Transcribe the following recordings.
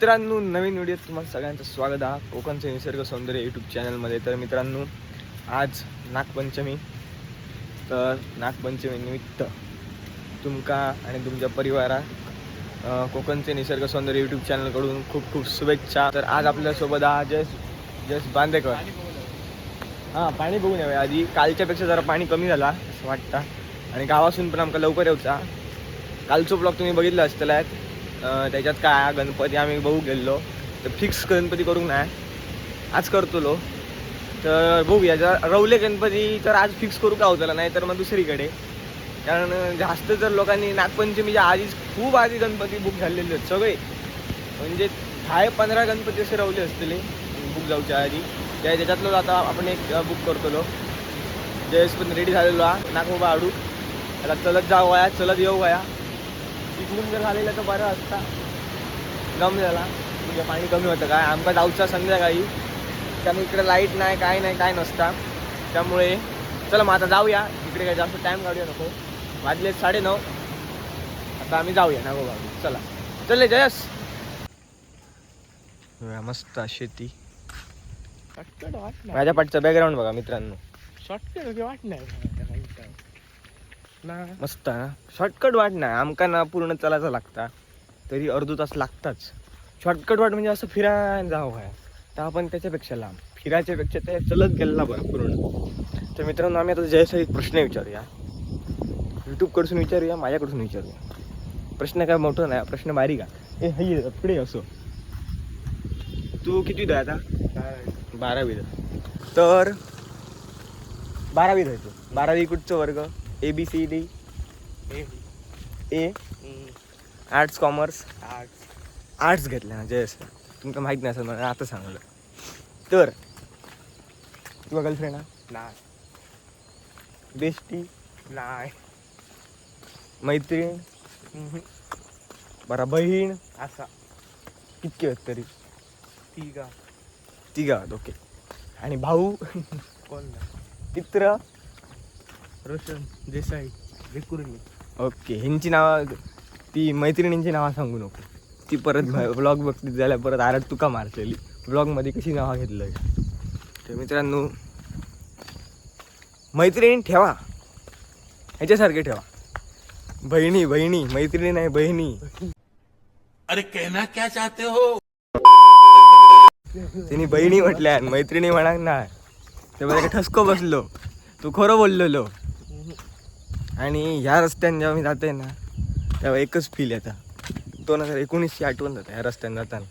मित्रांनो नवीन व्हिडिओत तुम्हाला सगळ्यांचं स्वागत आहे. कोकणचे निसर्ग सौंदर्य यूट्यूब चॅनलमध्ये तर मित्रांनो आज नागपंचमी. तर नागपंचमी निमित्त तुमका आणि तुमच्या परिवारात कोकणचे निसर्ग सौंदर्य यूट्यूब चॅनलकडून खूप खूप शुभेच्छा. तर आज आपल्यासोबत हा जस जस बांदेकर. हां पाणी बघून यावे आधी कालच्यापेक्षा जरा पाणी कमी झाला असं वाटतं. आणि गावासून पण आमकां लवकर येऊचा. कालचो ब्लॉग तुम्ही बघितला असतलात त्याच्यात काय गणपती आम्ही बघू गेलो तर फिक्स गणपती करूक नाही आज करतलो तर बघूया जर रवले गणपती तर आज फिक्स करू का होतला? नाही तर मग दुसरीकडे. कारण जास्त जर लोकांनी नागपंचमीच्या आधीच खूप आधी गणपती बुक झालेले आहेत सगळे. म्हणजे दहा पंधरा गणपती असे रवले असतील बुक जाऊच्या आधी. त्या त्याच्यातलं आता आपण एक बुक करतलो जयस पण रेडी झालेलो हा. नागोबा आडू. त्याला चलत जाऊया चलत येऊ वया तिकडून जर झालेलं तर बरं असता. गम झाला म्हणजे पाणी कमी होतं. काय आमका जाऊचा संध्याकाळी त्यामुळे इकडे लाइट नाही काय नाही काय नसता. त्यामुळे चला मग आता जाऊया. इकडे काय जास्त टाईम काढूया नको. वाजले साडे नऊ आता आम्ही जाऊया नागोबा चला. चले जयस. मस्त शेती. माझ्या पाठचा बॅकग्राऊंड बघा मित्रांनो. शॉर्टकट वाट नाही ना मस्त. ना शॉर्टकट वाट नाही. आमका ना पूर्ण चलायचं लागता. तरी अर्धो तास लागताच. शॉर्टकट वाट म्हणजे असं फिरायला जावं काय तर आपण त्याच्यापेक्षा लांब. फिरायच्या पेक्षा ते चलत गेलेला बरं पूर्ण. तर मित्रांनो आम्ही आता जयसा एक प्रश्न विचारूया. यूट्यूबकडसून विचारूया माझ्याकडसून विचारूया. प्रश्न काय मोठं नाही प्रश्न बारीक आहे. ए हई पुढे असो. तू किती आहे आता? बारावी. तर बारावीत आहे तू. बारावी कुठचं वर्ग? A B C D A arts commerce arts घेतलं ना जयस तुमका माहीत नाही असं मला आता सांगलं. तर तुझा गर्लफ्रेंड हा? नाही. बेस्टी? नाही. मैत्रीण? बरा बहीण? असा. कितके आहेत तरी? तिघा. तिघा आहेत ओके. आणि भाऊ? कोण नाही. मित्र? रोशन देसाई विकुर्ली ओके ह्यांची नावं ती मैत्रिणींची नावं सांगू नको. ती परत ब्लॉग बघतीत झाल्या परत आरड तुका मारलेली. ब्लॉगमध्ये कशी नावं घेतलं तर मित्रांनो मैत्रिणी ठेवा. ह्याच्यासारखे ठेवा. बहिणी बहिणी मैत्रिणी नाही बहिणी. अरे कहना क्या चाहते हो? त्यांनी बहिणी म्हटल्या मैत्रिणी म्हणा ना. तेव्हा ठसको बसलो. तू खरं बोललेलो. आणि ह्या रस्त्याने जेव्हा मी जाते ना तेव्हा एकच फील येतं. दोन हजार एकोणीसची आठवण जातं ह्या रस्त्याने जाताना.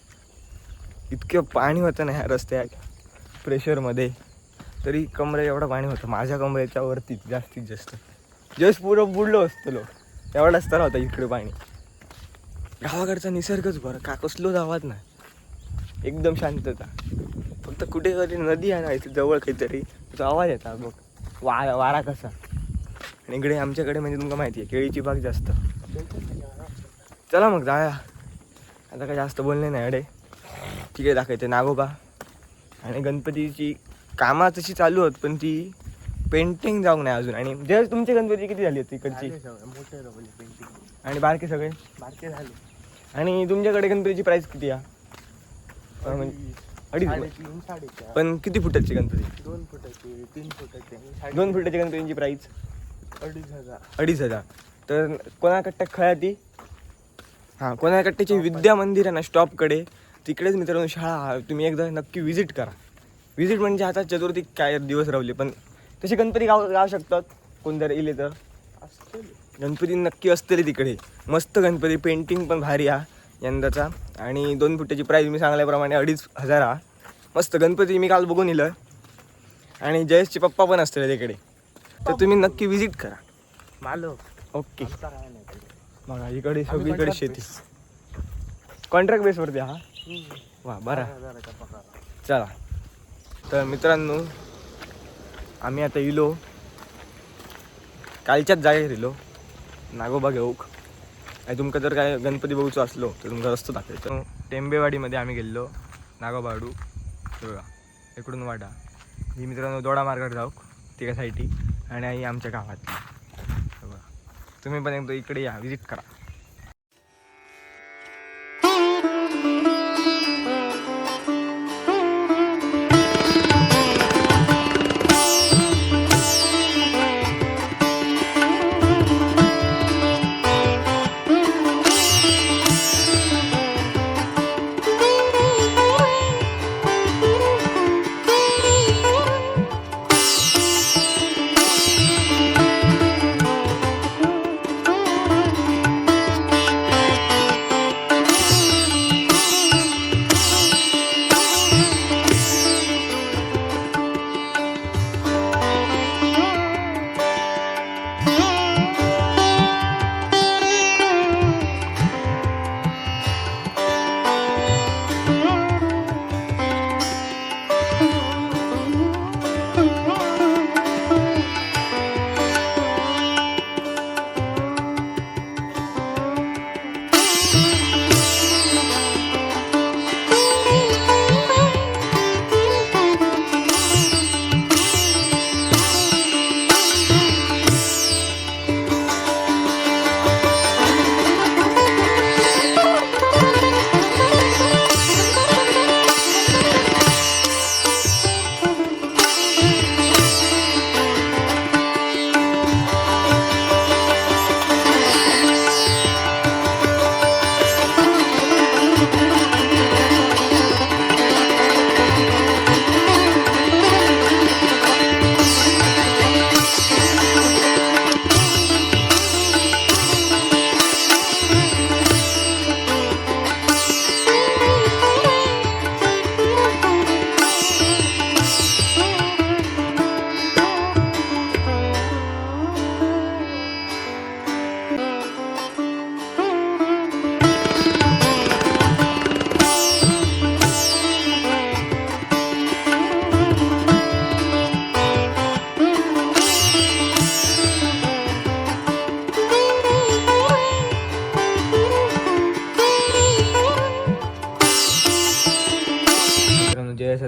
इतकं पाणी होतं ना ह्या रस्त्यात प्रेशरमध्ये तरी कमरे एवढं पाणी होतं माझ्या कमरेच्या वरती जास्तीत जास्त. जस्ट पुरं बुडलो असतो लोक. एवढाच तर होता इकडे पाणी. गावाकडचा निसर्गच बरं का कसलो गावात नाही. एकदम शांतता. फक्त कुठे कधी नदी आहे ना इथे जवळ काहीतरी. तो आवाज येतात बघ. वारा वारा कसा. आणि इकडे आमच्याकडे म्हणजे तुमका माहिती आहे केळीची बाग जास्त. चला मग जाऊया. आता काय जास्त बोलणे नाही अडे. तिकडे दाखवायचे नागोबा. आणि गणपतीची कामं तशी चालू आहेत पण ती पेंटिंग जाऊ नाही अजून. आणि जे तुमची गणपती किती झाली मोठे रवले पेंटिंग आणि बारके सगळे? बारके झाले. आणि तुमच्याकडे गणपतीची प्राईस किती आहे? म्हणजे अडीच पण किती फुटाची गणपती? दोन फुटाचे तीन फुटाचे दोन फुटाच्या गणपतीची प्राईस अडीच हजार. अडीच हजार. तर कोणाकट्ट्या खळ्या ती हां कोणाकट्ट्याची विद्या मंदिर आहे ना स्टॉपकडे तिकडेच मित्रांनो शाळा आहे. तुम्ही एकदा नक्की विजिट करा. विजिट म्हणजे आता चतुर्थी काय दिवस रावले पण तसे गणपती गाव गाव शकतात कोण जर इले तर. गणपती नक्की असतले तिकडे. मस्त गणपती पेंटिंग पण भारी हा यंदाचा. आणि दोन फुटाची प्राईज मी सांगल्याप्रमाणे अडीच हजार. हा मस्त गणपती मी काल बघून इलं. आणि जयेशचे पप्पा पण असतले तिकडे. तर तुम्ही नक्की विजिट करा. मालक ओके. बघा इकडे सगळीकडे शेती. कॉन्ट्रॅक्ट बेसवरती हा. वा बरा. चला. तर मित्रांनो आम्ही आता इलो. कालच्याच जागेर इलो. नागोबा घेऊक. आणि तुमका जर काय गणपती बघूचो असलो तर तुमचा रस्तो दाखवायचो टेंबेवाडीमध्ये आम्ही गेल्लो. नागोबाडू बघा इकडून वाडा. ही मित्रांनो दोडा मार्गात जाऊक. तिका साईटी आणि आई आमच्या गावातली बघा. तुम्ही पण एकदा इकडे या विजिट करा.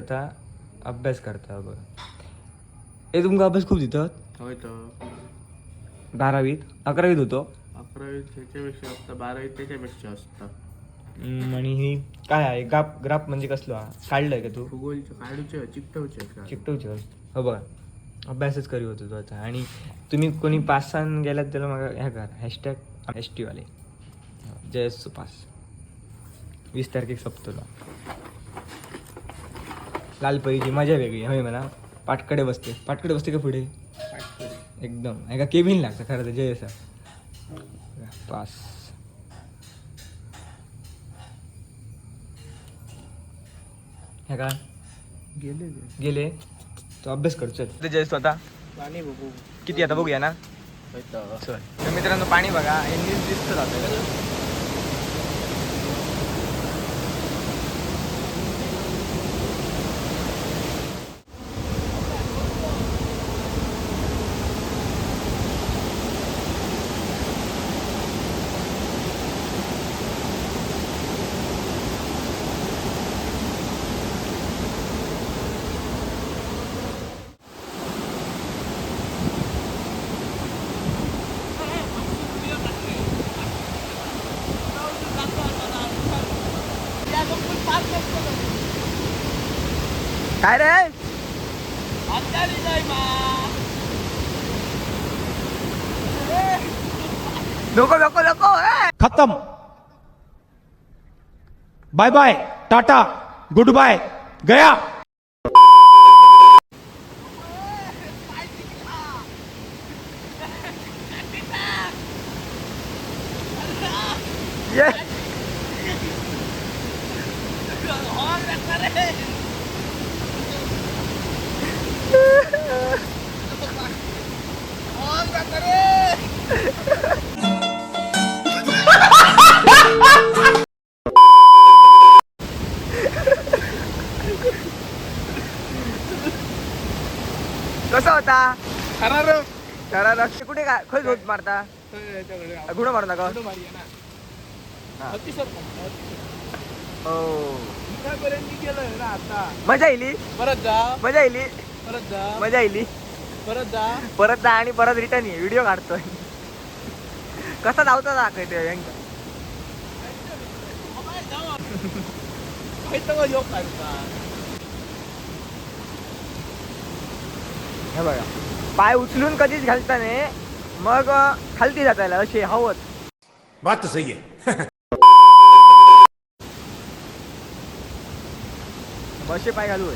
आता अभ्यास करता बघ. हे तुमका अभ्यास खूप दितात होय तर बारावीत. अकरावीत होतो? अकरावी त्याच्यापेक्षा असतं बारावी त्याच्यापेक्षा असतं हम्म, आणि ही काय आहे? ग्राफ ग्राफ म्हणजे कसलो? हा काढलंय का तू? भूगोलचे काढूचे चिकटवचे का? चिकटवचे हो बघा. अभ्यासच करी होतो तू आता. आणि तुम्ही कोणी पास सान गेलात त्याला मग ह्या कर. हॅशटॅग एस टीवाले जय एस पास वीस तारखेक सप्तला लालपरीची मजा वेगळी होय मला पाटकडे बसते पाटकडे बसते का पुढे? एकदम. आहे का केबिन लागतं खरं तर जय एस पास. ह्या का? गेले गेले? तो अभ्यास कर चल. जय स्वतः पाणी बघू. किती आता बघूया ना? तर. मित्रांनो पाणी बघा. हे नीट दिसतं जातं काय रे? नको नको नको ए! Bye bye tata good bye गया. काय? खय मारता. गुण मारू नका हो. मजा येईल परत जा. मजा येईल परत जा. मजा येईल परत जा. परत जा आणि परत रिटर्न ये. व्हिडिओ काढतोय. कसा धावता योग काढता हे बघा. पाय उचलून कधीच घालता नाही. मग खालती जातायला अशी हवत बात सही है बसे पाय घालू.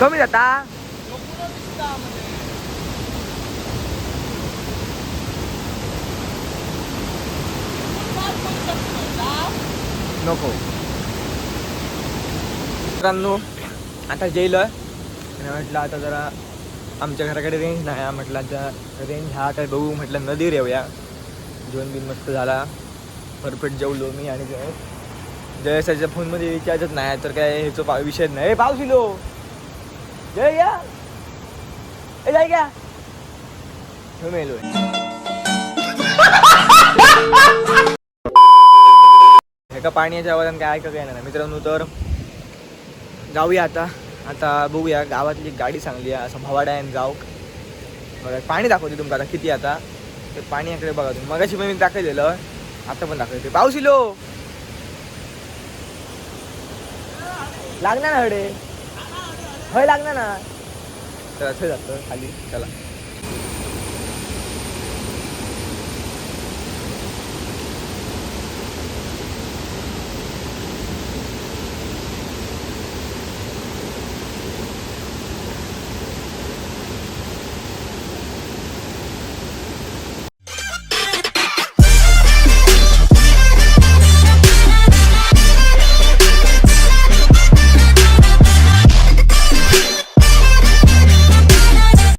कमी जाता. नको. मित्रांनो आता जेलो आणि म्हटलं आता जरा आमच्या घराकडे रेंज नाही म्हटलं आता रेंज हा काय बघू. म्हटलं नदीवर येऊया जेवण बिन मस्त झाला. परफेक्ट जेवलो मी आणि जय. जयसाच्या फोनमध्ये रिचार्जच नाही तर काय ह्याचं पा विषय नाही. पाऊस इलो. जय या. ए जाय एका पाण्याच्या आवाजात काय ऐका काय नाही. मित्रांनो तर जाऊया आता. आता बघूया गावातली एक गाडी चांगली आहे असं भवाड्यान जाऊ. बघा पाणी दाखवते तुमका आता किती आता. ते पाणी याकडे बघा तुम्ही. मगाशी पण मी दाखवलेलं आता पण दाखवते. पाऊस इलो! लागणार ना हडे? हय लागणार ना. तर असं जातं खाली चला.